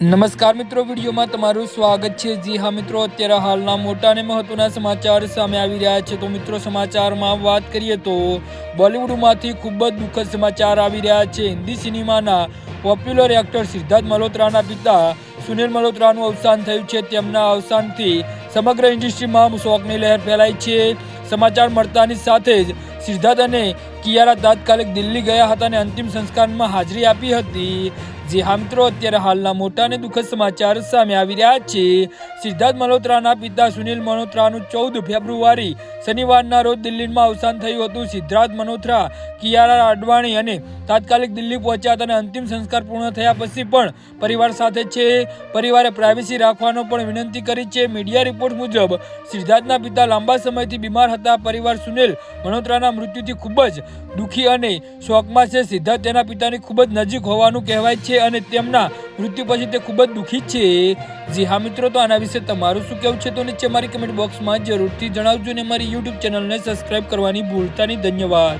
નમસ્કાર મિત્રો, વિડીયોમાં તમારું સ્વાગત છે. જી હા મિત્રો, અત્યારે હાલના મોટા અને મહત્વના સમાચાર સામે આવી રહ્યા છે. તો મિત્રો, સમાચારમાં વાત કરીએ તો બોલિવૂડમાંથી ખૂબ જ દુઃખદ સમાચાર આવી રહ્યા છે. હિન્દી સિનેમાના પોપ્યુલર એક્ટર સિદ્ધાર્થ મલ્હોત્રાના પિતા સુનિલ મલ્હોત્રાનું અવસાન થયું છે. તેમના અવસાનથી સમગ્ર ઇન્ડસ્ટ્રીમાં શોકની લહેર ફેલાઈ છે. સમાચાર મળતાની સાથે જ સિદ્ધાર્થ અને કિયારા તાત્કાલિક દિલ્હી ગયા હતા અને અંતિમ સંસ્કારમાં હાજરી આપી હતી. જે હા મિત્રો, અત્યારે હાલના મોટા અને દુઃખદ સમાચાર સામે આવી રહ્યા છે. સિદ્ધાર્થ મલ્હોત્રાના પિતા સુનિલ મલ્હોત્રાનું ચૌદ ફેબ્રુઆરી શનિવારના રોજ દિલ્હીમાં અવસાન થયું હતું. સિદ્ધાર્થ મલ્હોત્રા, કિયારા અડવાણી અને તાત્કાલિક દિલ્હી પહોંચ્યા હતા અને અંતિમ સંસ્કાર પૂર્ણ થયા પછી પણ પરિવાર સાથે છે. પરિવારે પ્રાઇવસી રાખવાનો પણ વિનંતી કરી છે. મીડિયા રિપોર્ટ મુજબ, સિદ્ધાર્થના પિતા લાંબા સમયથી બીમાર હતા. પરિવાર સુનિલ મલ્હોત્રાના મૃત્યુથી ખૂબ જ દુઃખી અને શોકમાં છે. સિદ્ધાર્થ તેના પિતાની ખૂબ જ નજીક હોવાનું કહેવાય છે. અને તેમના મૃત્યુ પછી તે ખૂબ જ દુઃખી છે. જી હા મિત્રો, તો આના વિશે તમારું શું કહેવું છે તો નીચે મારી કમેન્ટ બોક્સમાં જરૂરથી જણાવજો અને મારી યુટ્યુબ ચેનલને સબસ્ક્રાઈબ કરવાની ભૂલતા નહીં ધન્યવાદ.